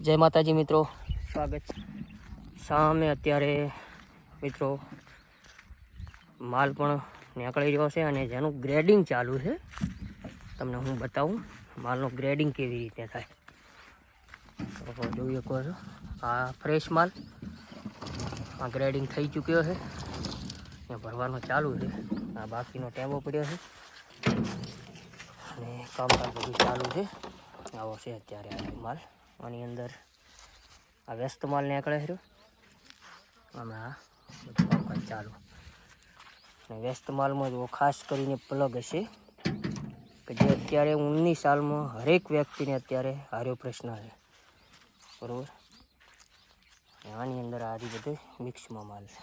જય માતાજી મિત્રો. સ્વાગત છે. સામે અત્યારે મિત્રો માલ પણ નીકળી રહ્યો છે અને જેનું ગ્રેડિંગ ચાલુ છે. તમને હું બતાવું માલનું ગ્રેડિંગ કેવી રીતે થાય. જોઈએ જોઈ શકો છો. આ ફ્રેશ માલ. આ ગ્રેડિંગ થઈ ચૂક્યો છે. ને ભરવાનો ચાલુ છે. આ બાકીનો ટેબો પડ્યો છે. અને કામકાજ બધું ચાલુ છે. આવો છે અત્યારે આ માલ. આની અંદર. આ વ્યસ્ત માલ નીકળે છે આ બધું કામકાજ ચાલુ. અને વ્યસ્ત માલમાં જો ખાસ કરીને પ્લગ હશે, કે જે અત્યારે ઊંઘની સાલમાં હરેક વ્યક્તિને અત્યારે હાર્યો પ્રશ્ન છે. બરાબર? આની અંદર આ બધું મિક્સમાં માલ છે.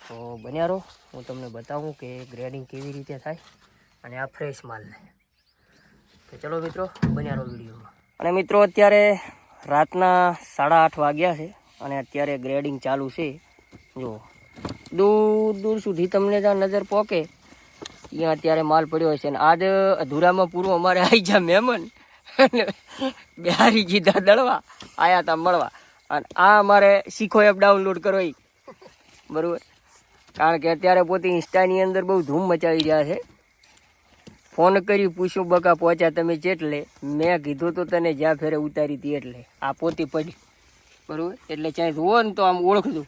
તો બન્યા રહો હું તમને બતાવું કે ગ્રેડિંગ કેવી રીતે થાય અને આ ફ્રેશ માલ છે તો ચલો મિત્રો બન્યા રહો વિડીયોમાં. અને મિત્રો, અત્યારે રાતના સાડા આઠ વાગ્યા છે અને અત્યારે ગ્રેડિંગ ચાલુ છે. જો, દૂર દૂર સુધી તમને ત્યાં નજર પોકે, ત્યાં અત્યારે માલ પડ્યો હશે. અને આજ અધૂરામાં પૂરું અમારે આવી ગયા મહેમાન. બિહારી જીધા દળવા, આયા તા મળવા. અને આ અમારે શીખો એપ ડાઉનલોડ કરો બરાબર? કારણ કે અત્યારે પોતે ઇન્સ્ટાની અંદર બહુ ધૂમ મચાવી રહ્યા છે. ફોન કરી પૂછ્યું, બકા પહોંચ્યા તમે ચેટલે મેં કીધું તો તને જ્યાં ફેરે ઉતારી હતી એટલે. આ પોતી પડી. બરોબર? એટલે ચાહે જુઓ ને તો આમ ઓળખજો.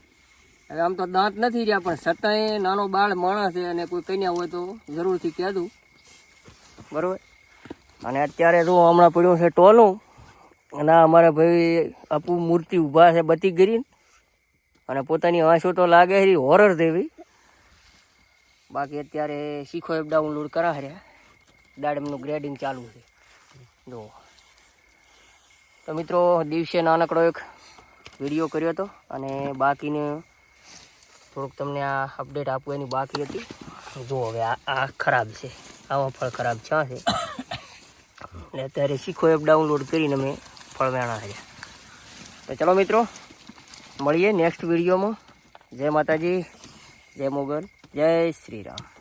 હવે આમ તો દાંત નથી રહ્યા, પણ છતાંય નાનો બાળ માણસ છે અને કોઈ કન્યા હોય તો જરૂરથી કહેતું બરાબર? અને અત્યારે જો હમણાં પડ્યું છે ટોલું, અને અમારા ભાઈ અપુ મૂર્તિ ઊભા છે બતી ગરીને, અને પોતાની આંસુ તો લાગે છે હોરર દેવી બાકી અત્યારે શીખો એપ ડાઉનલોડ કરા રહ્યા દાડમનું ગ્રેડિંગ ચાલુ છે. જો. તો મિત્રો, દિવસે નાનકડો એક વીડિયો કર્યો હતો અને બાકીને થોડુંક તમને આ અપડેટ આપવું એની બાકી હતી. જો હવે આ ખરાબ છે. આવા ફળ ખરાબ છા છે? એટલે અત્યારે શીખો એપ ડાઉનલોડ કરીને મેં ફળ વેણા રહ્યા તો ચલો મિત્રો, મળીએ નેક્સ્ટ વિડીયોમાં જય માતાજી, જય મોગલ, જય શ્રી રામ.